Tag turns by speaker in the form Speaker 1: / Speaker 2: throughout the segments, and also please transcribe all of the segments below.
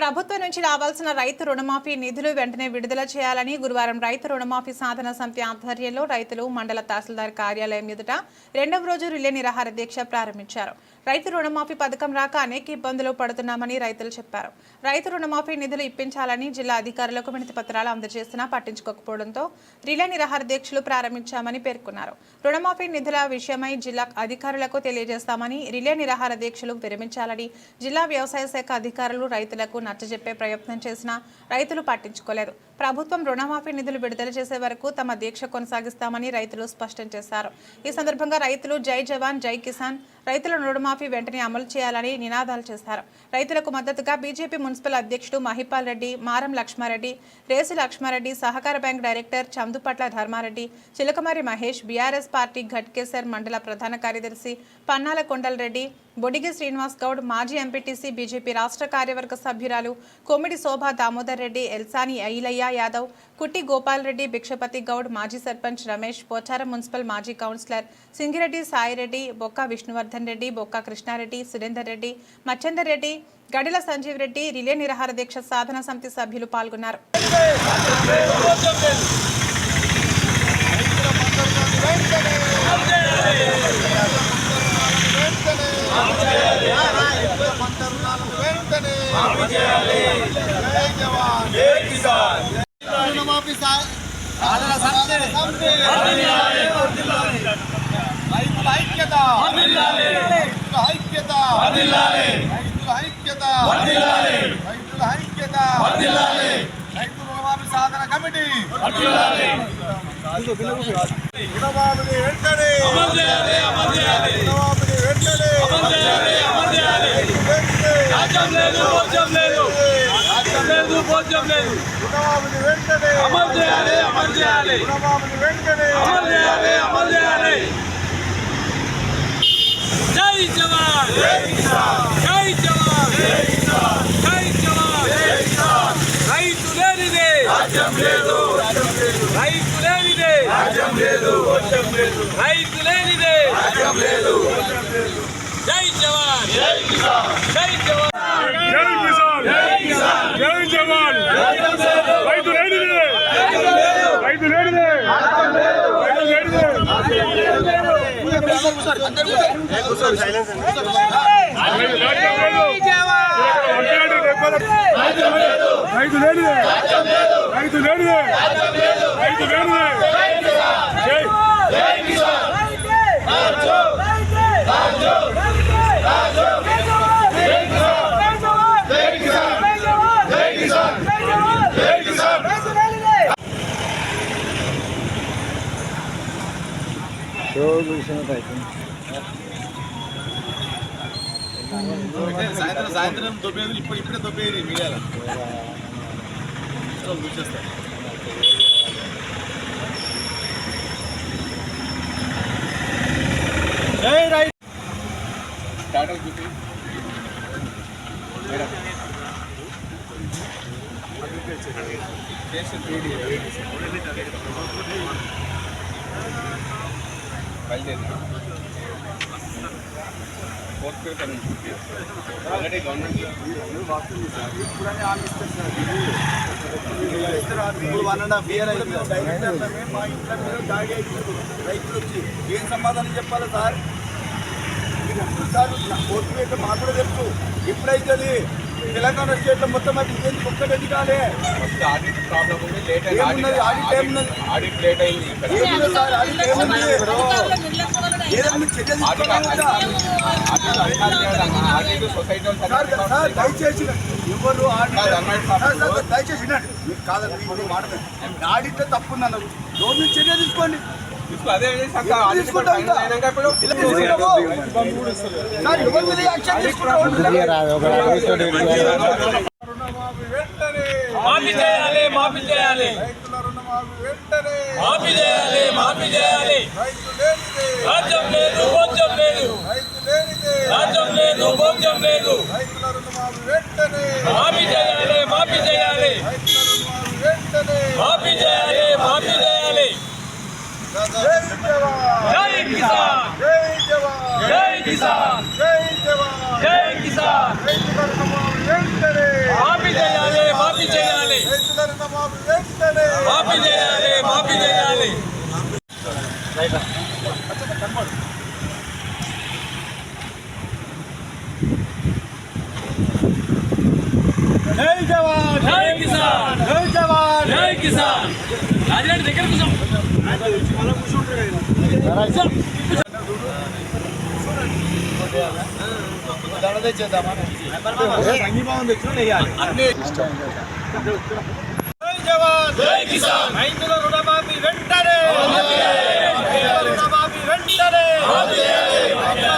Speaker 1: ప్రభుత్వం నుంచి రావాల్సిన రైతు రుణమాఫీ నిధులు వెంటనే విడుదల చేయాలని గురువారం రైతు రుణమాఫీ సాధన సమితి ఆధ్వర్యంలో రైతులు మండల తహసీల్దార్ కార్యాలయం ఎదుట రెండవ రోజు రిలే నిరాహార దీక్ష ప్రారంభించారు. రైతు రుణమాఫీ పథకం రాక అనేక ఇబ్బందులు పడుతున్నామని రైతులు చెప్పారు. రైతు రుణమాఫీ నిధులు ఇప్పించాలని జిల్లా అధికారులకు వినతి పత్రాలు అందజేసినా పట్టించుకోకపోవడంతో రిలే నిరాహార దీక్షలు ప్రారంభించామని పేర్కొన్నారు. రుణమాఫీ నిధుల విషయమై జిల్లా అధికారులకు తెలియజేస్తామని రిలే నిరాహార దీక్షలు విరమించాలని జిల్లా వ్యవసాయ శాఖ అధికారులు రైతులకు నచ్చజెప్పే ప్రయత్నం చేసినా రైతులు పట్టించుకోలేదు. ప్రభుత్వం రుణమాఫీ నిధులు విడుదల చేసే వరకు తమ దీక్ష కొనసాగిస్తామని రైతులు స్పష్టం చేశారు. ఈ సందర్భంగా రైతులు జై జవాన్ జై కిసాన్ రైతుల రుణమాఫీ వెంటనే అమలు చేయాలని నినాదాలు చేశారు. రైతులకు మద్దతుగా బీజేపీ మున్సిపల్ అధ్యక్షుడు మహిపాల్ రెడ్డి మారం లక్ష్మారెడ్డి రేసు లక్ష్మారెడ్డి సహకార bank director Chandupatla Dharmareddy Chilakamari Mahesh BRS party Ghatkesar mandal ప్రధాన కార్యదర్శి పన్నాల కొండలరెడ్డి బొడిగి శ్రీనివాస్ గౌడ్ మాజీ ఎంపీటీసీ బీజేపీ రాష్ట్ర కార్యవర్గ సభ్యురాలు కోమిడి శోభా దామోదర్ రెడ్డి ఎల్సాని ఐలయ్య యాదవ్ కుట్టి గోపాల్ రెడ్డి భిక్షపతి గౌడ్ మాజీ సర్పంచ్ రమేష్ పోచారం మున్సిపల్ మాజీ కౌన్సిలర్ సింగిరెడ్డి సాయిరెడ్డి బొక్క విష్ణువర్ధన్ రెడ్డి బొక్క కృష్ణారెడ్డి సురేందర్ రెడ్డి మచ్చందర్ రెడ్డి గడిల సంజీవ్ రెడ్డి రిలే నిరహార దీక్ష సాధన సమితి సభ్యులు పాల్గొన్నారు
Speaker 2: రుణమాఫీ సా- సాధన సంస్థ సంస్థ. రైతుల ఐక్యత రైతుల ఐక్యత రైతుల ఐక్యత రైతుల ఐక్యత రైతు రుణమాఫీ సాధన కమిటీ రుణమాఫీని వెంటనే రుణమాఫీని వెంటనే
Speaker 3: భోజనం లేదు భోజనం లేదు రాజ్యం లేదు భోజనం లేదు
Speaker 2: రుణమాఫీని వెంటనే
Speaker 3: అమలు చేయాలి. అమలు చేయాలి అమలు చేయాలి. అమలు చేయాలి జై జవాన్. జై జవాన్. జై జవాన్. రైతు లేనిదే. రాజ్యం లేదు రైతు లేనిదే రాజ్యం లేదు రైతు లేనిదే రాజ్యం లేదు జై జవాన్ జై జవాన్
Speaker 4: జై కిసాన్ జై జవాన్ రైతు లేనిదే రైతు లేనిదే రైతు లేనిదే రాజ్యం లేదు. వడ్డీలాంటి రెప్పల- రైతు లేనిదే రైతు లేనిదే రైతు లేనిదే
Speaker 2: సాయంత్రం సాయంత్రం దొబ్బేది ఇప్పుడు ఇప్పుడే దొబ్బేది మీడియాలో చూసేస్తారు జై right one and half year మా ఇంట్లో మీద దాడి రైతులు వచ్చి ఏం సమాధానం చెప్పాలి సార్ సార్ కోర్టు మీద మాకు కూడా తెలుసు ఎప్పుడైతుంది తెలంగాణ స్టేట్లో మొత్తం అది ఇదేంటి? ఒక్కటి కాలే.
Speaker 5: ఆడిట్ ప్రాబ్లం ఉంది లేట్ అయింది
Speaker 2: ఏమున్నది? ఆడిట్. ఏమున్నది?
Speaker 5: ఆడిట్ లేట్ అయింది ఇక్కడ.
Speaker 2: ఏమున్నది? సార్ ఆడిట్ ఏముంది ఏదైనా మీరు చర్య తీసుకోవాలి కదా.
Speaker 5: ఆడిట్ సొసైటీ
Speaker 2: సార్ సార్ దయచేసి ఎవరు ఆడిట్ దయచేసి వినండి మీరు కాదండి మీరు ఆడిట్లో తప్పు ఉంది అన్నారు గవర్నమెంట్ చర్య తీసుకోండి.
Speaker 3: మాఫీ చేయాలి? మాఫీ చేయాలి మాఫీ చేయాలి. మాఫీ చేయాలి
Speaker 2: రైతు లేనిదే
Speaker 3: రాజ్యం లేదు భోజ్యం లేదు.
Speaker 2: రైతు లేనిదే
Speaker 3: రాజ్యం లేదు భోజ్యం లేదు. మాఫీ చేయాలి మాఫీ చేయాలి
Speaker 2: రైతుల రుణమాఫీ వెంటనే
Speaker 3: మాఫీ చేయాలి. మాఫీ చేయాలి.
Speaker 2: జై జవాన్
Speaker 3: జై కిసాన్
Speaker 2: జై జవాన్
Speaker 3: జై కిసాన్
Speaker 2: జై జవాన్
Speaker 3: జై కిసాన్
Speaker 2: రైతుల రుణమాఫీ వెంటనే
Speaker 3: మాఫీ
Speaker 6: రుణమాఫీ వెంటనే
Speaker 7: మాఫీ చేయాలి మాఫీ చేయాలి
Speaker 6: జై జవాన్
Speaker 7: జై కిసాన్
Speaker 6: జై జవాన్
Speaker 7: జై కిసాన్ రాజరెడ్డి దగ్గర కూర్చోం.
Speaker 6: జై
Speaker 7: కిసాన్.
Speaker 6: రైతుల రుణమాఫీ వెంటనే. రుణమాఫీ వెంటనే.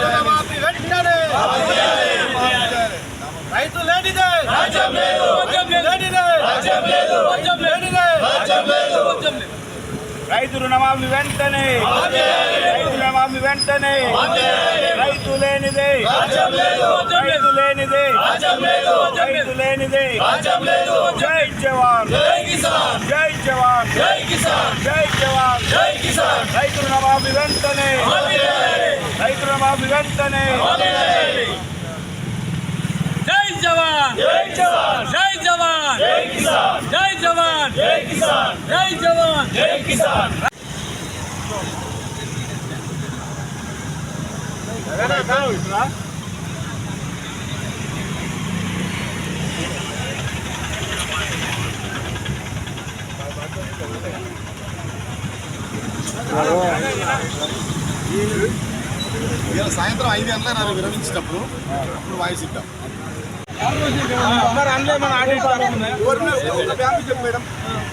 Speaker 6: రుణమాఫీ వెంటనే. రైతు లేనిదే.
Speaker 7: రాజ్యం లేదు. రాజ్యం
Speaker 6: లేనిదే
Speaker 7: రాజ్యం లేదు. రాజ్యం లేనిదే లేదు రాజ్యం లేదు
Speaker 6: రైతు రుణమాఫీ వెంటనే రైతు రుణమాఫీ వెంటనే రైతు లేనిదే
Speaker 7: రాజ్యం లేదు రాజ్యం లేదు
Speaker 6: రైతు లేనిదే
Speaker 7: రాజ్యం లేదు రాజ్యం లేదు
Speaker 6: రైతు లేనిదే
Speaker 7: రాజ్యం లేదు
Speaker 6: జై జవాన్
Speaker 7: జై కిసాన్
Speaker 6: జై జవాన్
Speaker 7: జై కిసాన్
Speaker 6: జై జవాన్
Speaker 7: జై కిసాన్
Speaker 6: రైతు రుణమాఫీ వెంటనే
Speaker 7: మాఫీ చేయాలి
Speaker 6: రైతు రుణమాఫీ వెంటనే
Speaker 7: మాఫీ చేయాలి జై జవాన్ జై జవాన్ జై జవాన్ జై కిసాన్ జై జవాన్ జై కిసాన్ జై కిసాన్.
Speaker 3: సాయంత్రం ఐదు గంటల నన్ను విరమించినప్పుడు అప్పుడు వాయిస్ ఇద్దాం.
Speaker 6: ఒక బ్యాంకు చెప్పు మేడం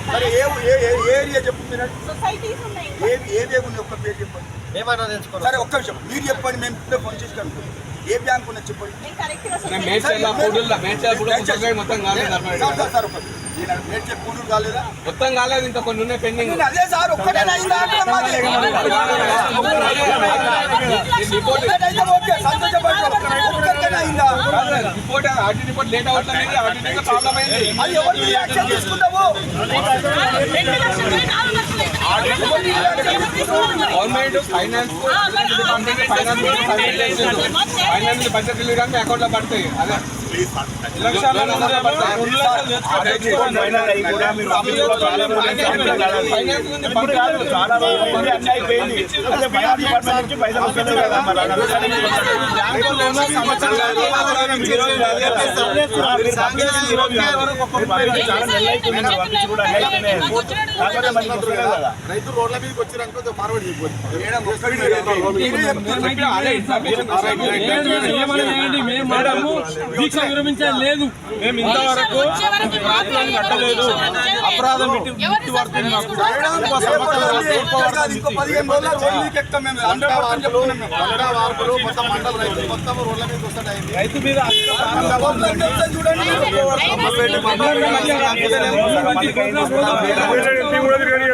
Speaker 6: సరే ఏ ఏ- ఏ- ఏ ఏరియా చెప్పు మీరు
Speaker 2: సొసైటీస్ ఉన్నాయి.
Speaker 6: ఏ ఏరియా ఉంది ఒక్క పేరు చెప్పండి. సరే ఒక్క నిమిషం. మీరు చెప్పండి మేము ఇప్పుడే ఫోన్ చేసి ఏ బ్యాంక్ ఉన్నది చెప్పండి
Speaker 5: మొత్తం కాలేదు మొత్తం ఇంకా కొన్ని ఉన్నాయి పెండింగ్
Speaker 6: అదే sir
Speaker 5: report RT report late అవుతుంది ఆర్టీ ప్రాబ్లం అయింది
Speaker 6: అది ఎవరు action
Speaker 5: government finance finance budget కానీ అకౌంట్లో పడతాయి. అదే. ఎలక్షన్ల ముందే పడతాయి. ఫైనాన్స్ నుంచి పడతాయి. బ్యాంకుల్లో ఉన్న సంవత్సరాలు
Speaker 3: రైతు రోడ్ల మీదకి వచ్చినాక ఫార్వర్డ్
Speaker 5: చెప్పి అదే ఇన్ఫర్మేషన్
Speaker 7: మేడము దీక్ష విరమించడం లేదు. మేము ఇంతవరకు
Speaker 2: కట్టలేదు అపరాధం
Speaker 7: రైతు మీద
Speaker 6: చూడండి.